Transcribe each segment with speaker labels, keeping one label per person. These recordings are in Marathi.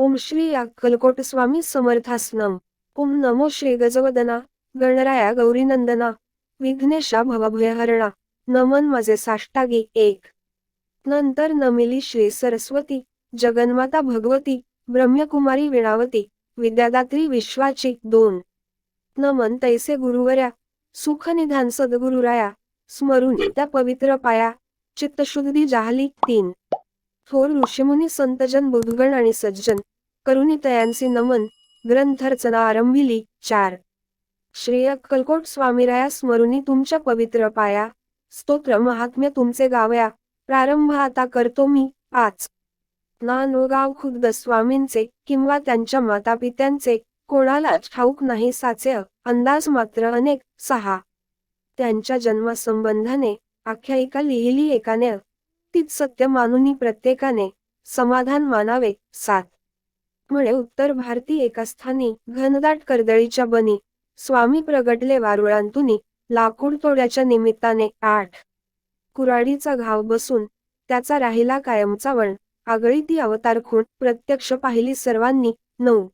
Speaker 1: ओम श्री अक्कलकोट स्वामी समर्थासनम. ओम नमो श्री गजवदना. गणराया गौरीनंदना विघ्नेशा भवभयहरणा. नमन माझे साष्टागी एक. नंतर नमिली श्री सरस्वती. जगन्माता भगवती. ब्रह्मकुमारी विणावती. विद्यादात्री विश्वाची दोन. नमन तैसे गुरुवर्या. सुखनिधान सद्गुरुराया. स्मरून त्या पवित्र पाया. चित्तशुद्धी जाहली तीन. थोर ऋषीमुनी संतजन बुधगण आणि सज्जन करुणी तयांसी नमन ग्रंथरचना आरंभिली चार. श्रेय अक्कलकोट स्वामीराया स्मरुनी तुमच्या पवित्र पाया स्तोत्र महात्म्य तुमचे गावया प्रारंभ आता करतो मी पाच नानोगाव खुद्द स्वामींचे किंवा त्यांच्या मातापित्यांचे कोणालाच ठाऊक नाही साचे अंदाज मात्र अनेक सहा. त्यांच्या जन्मसंबंधाने आख्यायिका लिहिली एकाने तीच सत्य मानुनी प्रत्येकाने समाधान मानावे सात. म्हणे उत्तर भारती एका स्थानी घनदाट कर्दळीच्या बनी स्वामी प्रगटले वारुळांतुनी लाकूड तोड्याच्या निमित्ताने. आठ. कुराडीचा घाव बसून त्याचा राहिला कायमचा वण आगळी ती अवतार खूण प्रत्यक्ष पाहिली सर्वांनी. नऊ.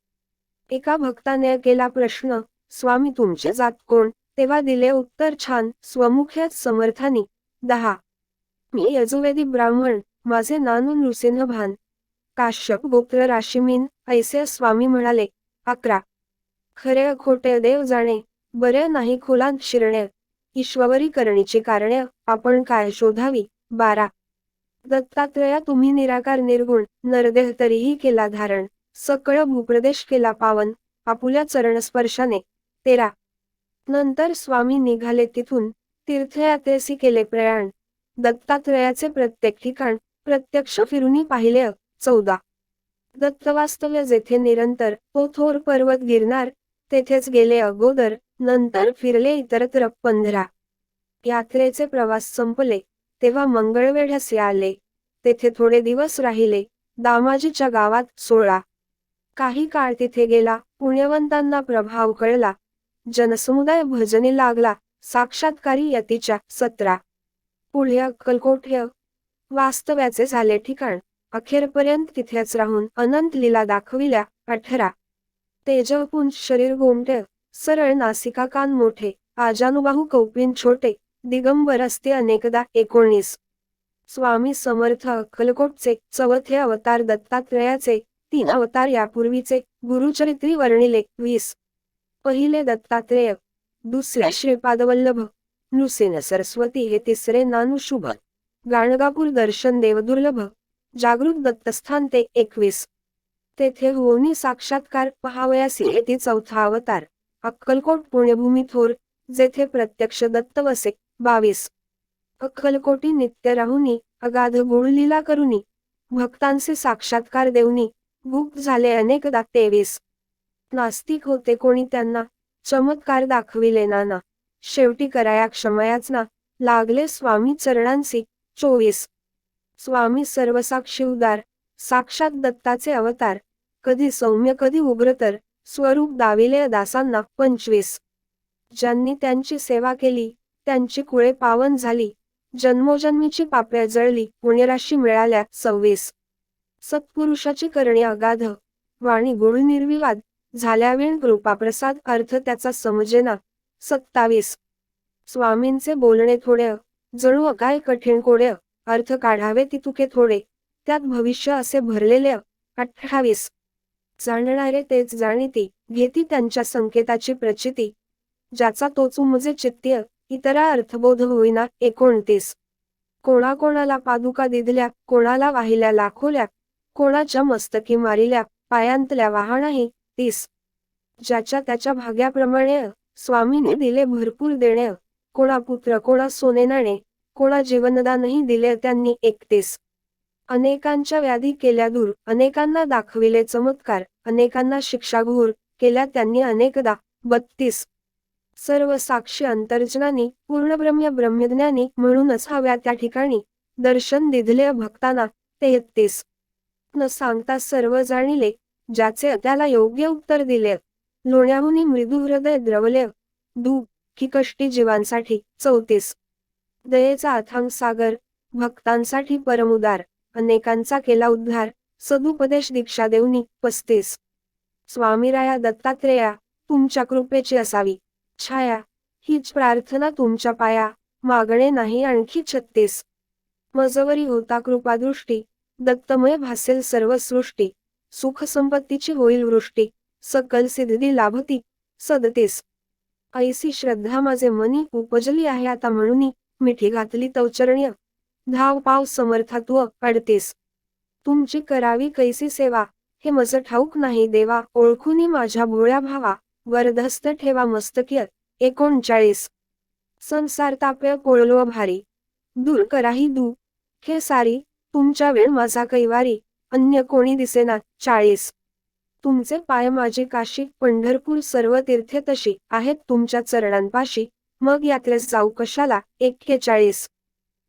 Speaker 1: एका भक्ताने केला प्रश्न स्वामी तुमचे जात कोण? तेव्हा दिले उत्तर छान स्वमुख्यात समर्थानी. दहा. मी यजुवेदी ब्राह्मण माझे नानू नृसिंह भान. काश्यप गोत्र राशिमीन ऐसे स्वामी म्हणाले अकरा. खरे खोटे देव जाणे बरे नाही खोलांत शिरणे. ईश्वरी करणीची कारणे आपण काय शोधावी? बारा. दत्तात्रया तुम्ही निराकार निर्गुण नरदेह तरीही केला धारण. सकळ भूप्रदेश केला पावन आपुल्या चरणस्पर्शाने. तेरा. नंतर स्वामी निघाले तिथून तीर्थयात्रेसी केले प्रयाण. दत्तात्रयाचे प्रत्येक ठिकाण प्रत्यक्ष फिरूनी पाहिले. चौदा. दत्तवास्तव्य जेथे निरंतर तो थोर पर्वत गिरणार तेथेच गेले अगोदर नंतर फिरले इतरत्र पंधरा. यात्रेचे प्रवास संपले तेव्हा मंगळवेढ्यास आले. तेथे थोडे दिवस राहिले दामाजीच्या गावात सोळा काही काळ तिथे गेला पुण्यवंतांना प्रभाव कळला. जनसमुदाय भजनी लागला साक्षात्कारी यतीच्या सतरा. पुढे अक्कलकोट हे वास्तव्याचे झाले ठिकाण. अखेरपर्यंत तिथेच राहून अनंत लीला दाखविल्या अठरा. तेजपुंज शरीर गोमटे सरळ नासिका कान मोठे आजानुबाहू कौपिन छोटे दिगंबर असते अनेकदा एकोणीस. स्वामी समर्थ अक्कलकोटचे चौथे अवतार दत्तात्रयाचे तीन अवतार यापूर्वीचे गुरुचरित्री वर्णिले वीस. पहिले दत्तात्रेय दुसऱ्या श्रीपादवल्लभ नृसिंह सरस्वती हे तिसरे नानुशुभ. गाणगापूर दर्शन देवदुर्लभ. जागृत दत्तस्थान ते एकवीस. तेथे होनी साक्षात्कार पहावयासी येथे चौथा अवतार. अक्कलकोट पुण्यभूमी थोर जेथे प्रत्यक्ष दत्त वसे बावीस. अक्कलकोटी नित्य राहुनी अगाध गुळलीला करुनी. भक्तांचे साक्षात्कार देऊनी गुप्त झाले अनेकदा तेवीस. नास्तिक होते कोणी त्यांना चमत्कार दाखविले नाना. शेवटी कराया क्षमयाचना लागले स्वामी चरणांचे चोवीस. स्वामी सर्वसाक्षी उदार साक्षात दत्ताचे अवतार कधी सौम्य कधी उग्र तर स्वरूप दाविले दासांना पंचवीस. ज्यांनी त्यांची सेवा केली त्यांची कुळे पावन झाली जन्मोजन्मीची पाप्या जळली पुण्यराशी मिळाल्या सव्वीस. सत्पुरुषाची करणे अगाध वाणी गुळ निर्विवाद झाल्यावेळ कृपाप्रसाद अर्थ त्याचा समजेना सत्तावीस. स्वामींचे बोलणे थोडे जणू काय कठीण कोडे अर्थ काढावे ती तुके थोडे त्यात भविष्य असे भरलेले अठ्ठावीस. जाणणारे तेच जाणीती घेती त्यांच्या संकेताची प्रचिती ज्याचा तोच उमजे चित्त्य इतरा अर्थबोध होईना एकोणतीस. कोणाकोणाला पादुका दिदल्या कोणाला वाहिल्या लाखोल्या कोणाच्या मस्तकी मारिल्या पायांतल्या वाहनाही तीस. ज्याच्या त्याच्या भाग्याप्रमाणे स्वामीने दिले भरपूर देणे. कोणा पुत्र कोणा सोने नाणे कोणा जीवनदानही दिले त्यांनी एकतीस. अनेकांच्या व्याधी केल्या दूर अनेकांना दाखविले चमत्कार अनेकांना शिक्षाघूर केल्या त्यांनी अनेकदा. बत्तीस. सर्व साक्षी अंतर्जनानी पूर्णब्रह्म ब्रह्मज्ञानी म्हणूनच हव्या त्या ठिकाणी. दर्शन दिधले भक्तांना तेहत्तीस. न सांगता सर्व जाणिले ज्याचे त्याला योग्य उत्तर दिले. लोण्याहुनी मृदू हृदय द्रवले दू की कष्टी जीवांसाठी चौतीस. दयेचा अथांग सागर भक्तांसाठी परमुदार अनेकांचा केला उद्धार सदुपदेश दीक्षा देवनी पस्तीस. स्वामीराया दत्तात्रेया तुमच्या कृपेची असावी. छाया हीच प्रार्थना तुमच्या पाया मागणे नाही आणखी छत्तीस. मजवरी होता कृपादृष्टी दत्तमय भासेल सर्व सृष्टी सुख संपत्तीची होईल वृष्टी. सकल सिद्धी लाभती. सदतेस. ऐसी श्रद्धा माझे मनी उपजली आहे आता म्हणून मिठी घातली तवचरण्य धाव पाव समर्थत्व अडतीस तुमची करावी कैसी सेवा? हे मज ठाऊक नाही देवा. ओळखूनी माझ्या भोळ्या भावा. वरधस्त ठेवा मस्तकीय. एकोणचाळीस. संसार ताप्य कोळलो भारी. दूर कराही दू. हे सारी तुमच्या वेळ माझा कैवारी. अन्य कोणी दिसेना. चाळीस. तुमचे पाय माझे काशी पंढरपूर सर्व तीर्थे तशी आहेत तुमच्या चरणांपाशी. मग यात्रेस जाऊ कशाला? एक्केचाळीस.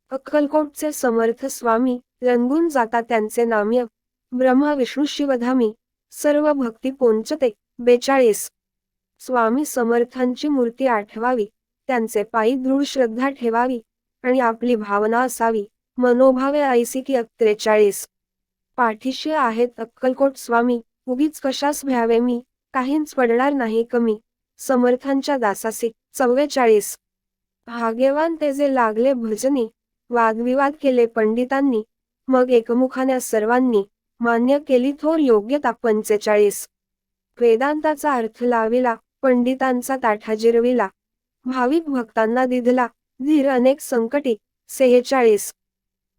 Speaker 1: अक्कलकोटचे समर्थ स्वामी रंगून जाता त्यांचे नाम्य. ब्रह्मा विष्णू शिवधामी सर्व भक्ती पोंचते. बेचाळीस. स्वामी समर्थांची मूर्ती आठवावी. त्यांचे पायी दृढ श्रद्धा ठेवावी. आणि आपली भावना असावी. मनोभावे ऐसी की त्रेचाळीस पाठीशी आहेत अक्कलकोट स्वामी उगीच कशास भ्यावे मी? काहीच पडणार नाही कमी. समर्थांच्या दासासी चव्वेचाळीस. भाग्यवान ते जे लागले भजनी वादविवाद केले पंडितांनी मग एकमुखाने सर्वांनी मान्य केली थोर योग्यता पंचेचाळीस. वेदांताचा अर्थ लाविला पंडितांचा ताठा जिरविला. भाविक भक्तांना दिधला धीर अनेक संकटी सेहेचाळीस.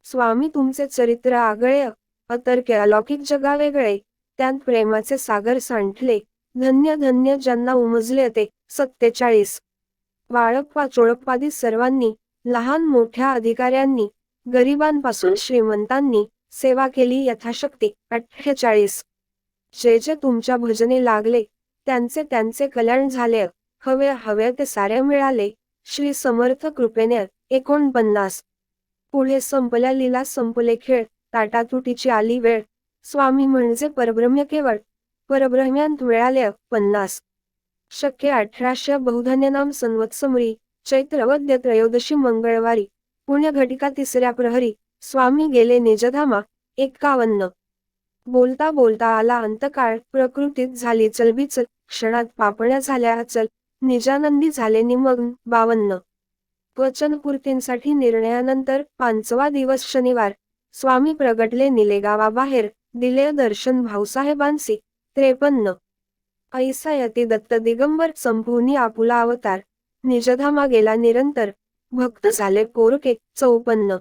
Speaker 1: स्वामी तुमचे चरित्र आगळे अतर्क्य अलौकिक जगावेगळे. त्यात प्रेमाचे सागर सांठले. धन्य धन्य ज्यांना उमजले ते. सत्तेचाळीस. वाळप्पा चोळप्पादी सर्वांनी लहान मोठ्या अधिकाऱ्यांनी गरिबांपासून श्रीमंतांनी सेवा केली यथाशक्ती. अठ्ठेचाळीस. जे जे तुमच्या भजने लागले त्यांचे त्यांचे कल्याण झाले. हवे हवे ते सारे मिळाले. श्री समर्थ कृपेने एकोणपन्नास. पुढे संपल्या लीला संपले खेळ. ताटातुटीची आली वेळ. स्वामी म्हणजे परब्रह्म केवळ. परब्रह्म्यांत मिळाले पन्नास. शक्य अठराशे बहुधन्य नाम संवत्समरी चैत्रवद्य त्रयोदशी मंगळवारी पुण्यघटिका तिसऱ्या प्रहरी स्वामी गेले निजधामा एक्कावन्न बोलता बोलता आला अंतकाळ प्रकृतीत झाली चलबिचल क्षणात पापण्या झाल्या अचल निजानंदी झाले निमग्न बावन्न. वचनपूर्तींसाठी निर्णयानंतर पाचवा दिवस शनिवार स्वामी प्रगटले निलेगावाबाहेर दिले दर्शन भाऊसाहेबांसी त्रेपन्न. ऐसा यती दत्त दिगंबर संपूर्णी आपुला अवतार. निजधामा गेला निरंतर. भक्त झाले पोरके. चौपन्न.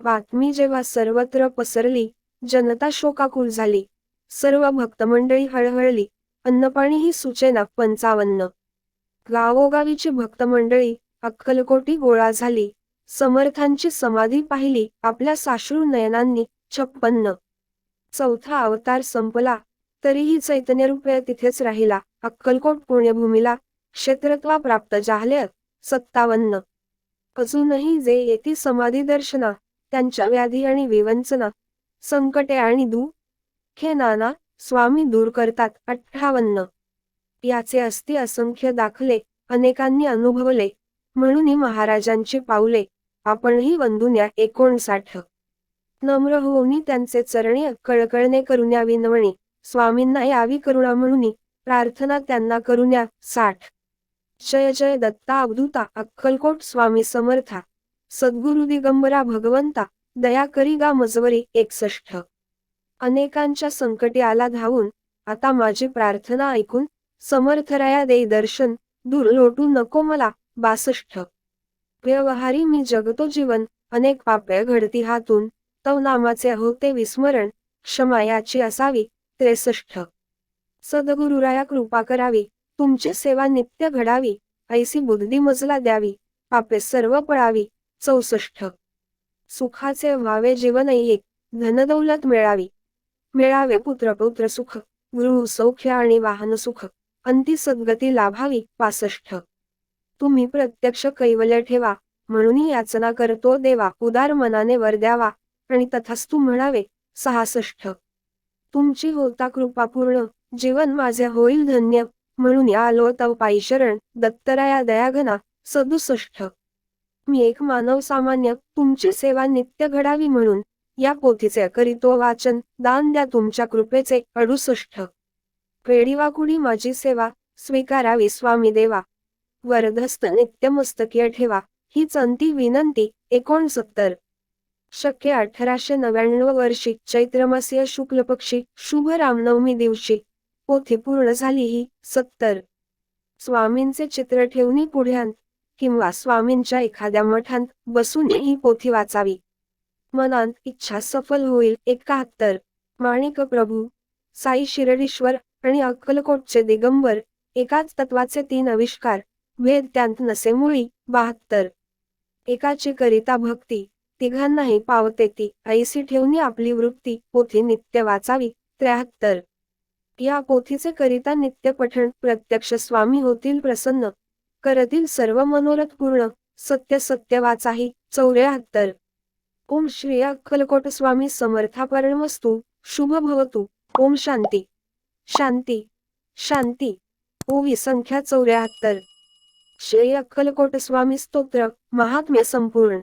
Speaker 1: बातमी जेव्हा सर्वत्र पसरली जनता शोकाकुल झाली. सर्व भक्तमंडळी हळहळली. अन्नपाणी ही सूचना पंचावन्न. गावोगावीची भक्तमंडळी अक्कलकोटी गोळा झाली. समर्थांची समाधी पाहिली. आपल्या साश्रू नयनांनी छप्पन्न. चौथा अवतार संपला. तरीही चैतन्यरूपे तिथेच राहिला. अक्कलकोट पुण्यभूमीला क्षेत्रत्वा प्राप्त जाहल्यात सत्तावन्न. अजूनही जे येती समाधी दर्शना त्यांच्या व्याधी आणि विवंचना संकटे आणि दू खे नाना स्वामी दूर करतात. अठ्ठावन्न. याचे अस्थि असंख्य दाखले अनेकांनी अनुभवले. म्हणूनही महाराजांची पावले आपणही वंदुन्या एकोणसाठ. नम्र होऊनी त्यांचे चरणी कळकळणे करुण्या विनवणी. स्वामींना यावी करुणा म्हणून प्रार्थना त्यांना करुन्या साठ. जय जय दत्ता अवधूता अक्कलकोट स्वामी समर्था. सद्गुरु दिगंबरा भगवंता दया करी गा मजवरी एकसष्ट. अनेकांच्या संकटी आला धावून आता माझी प्रार्थना ऐकून समर्थराया दे दर्शन दूर लोटू नको मला बासष्ट. व्यवहारी मी जगतो जीवन अनेक पापे घडती हातून. तव नामाचे होते विस्मरण क्षमा याची असावी त्रेसष्ट. सद्गुरुराया कृपा करावी तुमची सेवा नित्य घडावी ऐसी बुद्धी मजला द्यावी पापे सर्व पळावी चौसष्ट. सुखाचे व्हावे जीवन एक धनदौलत मिळावी. मिळावे पुत्र पुत्र सुख गृह सौख्य आणि वाहन सुख अंती सद्गती लाभावी पासष्ट. तुम्ही प्रत्यक्ष कैवल्य ठेवा म्हणून याचना करतो देवा उदार मनाने वर द्यावा आणि तथास्तू म्हणावे सहासष्ट. तुमची होता कृपा पूर्ण जीवन माझे होईल धन्य म्हणून आलो तव पायी शरण दत्तराया दयाघना सदुसष्ट. मी एक मानव सामान्य तुमची सेवा नित्य घडावी म्हणून या पोथीचे करीतो वाचन दान द्या तुमच्या कृपेचे अडुसष्ट. वेडीवाकुडी माझी सेवा स्वीकारावी स्वामी देवा. वरदस्त नित्यमस्तकीय ठेवा हीच अंती विनंती एकोणसत्तर. शक्य अठराशे नव्याण्णव वर्षी चैत्रमासीय शुक्ल पक्षी शुभ रामनवमी दिवशी पोथी पूर्ण झाली ही सत्तर. स्वामींचे चित्र ठेवणी पुढ्यान किंवा स्वामींच्या एखाद्या मठांत बसून ही पोथी वाचावी. मनात इच्छा सफल होईल एकाहत्तर. माणिक प्रभू साई शिरडीश्वर आणि अक्कलकोटचे दिगंबर एकाच तत्वाचे तीन आविष्कार भेद त्यांत नसे मुळी बहात्तर. एकाची करिता भक्ती तिघांनाही पावते ती. ऐसी ठेवणी आपली वृत्ती. पोथी नित्य वाचावी. त्र्याहत्तर. या पोथीचे करिता नित्य पठण प्रत्यक्ष स्वामी होतील प्रसन्न. करतील सर्व मनोरथ पूर्ण. सत्य सत्य वाचाही. चौऱ्याहत्तर. ओम श्री अक्कलकोट स्वामी समर्थापरण वस्तू शुभ भवतु. ओम शांती. शांती. शांती. ओवी संख्या चौऱ्याहत्तर. श्री अक्कलकोट स्वामी स्तोत्र. महात्म्य संपूर्ण.